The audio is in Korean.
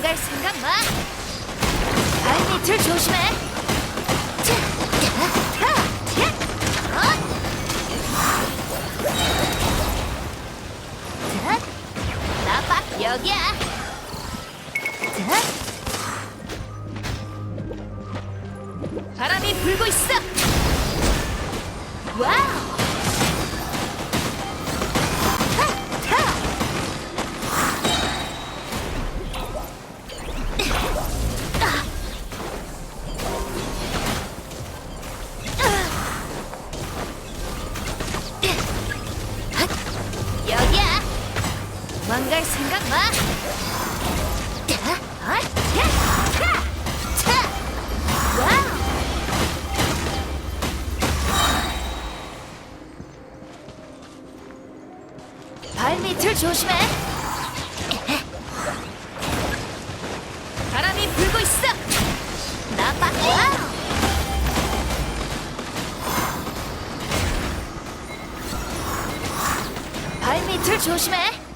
도망갈 생각 마. 발 밑을 조심해. 어? 여기야. 자, 바람이 불고 있어. 와우. 도망갈 생각 마. 자, 어. 발밑을 조심해. 바람이 불고 있어. 나빠. 발밑을 조심해.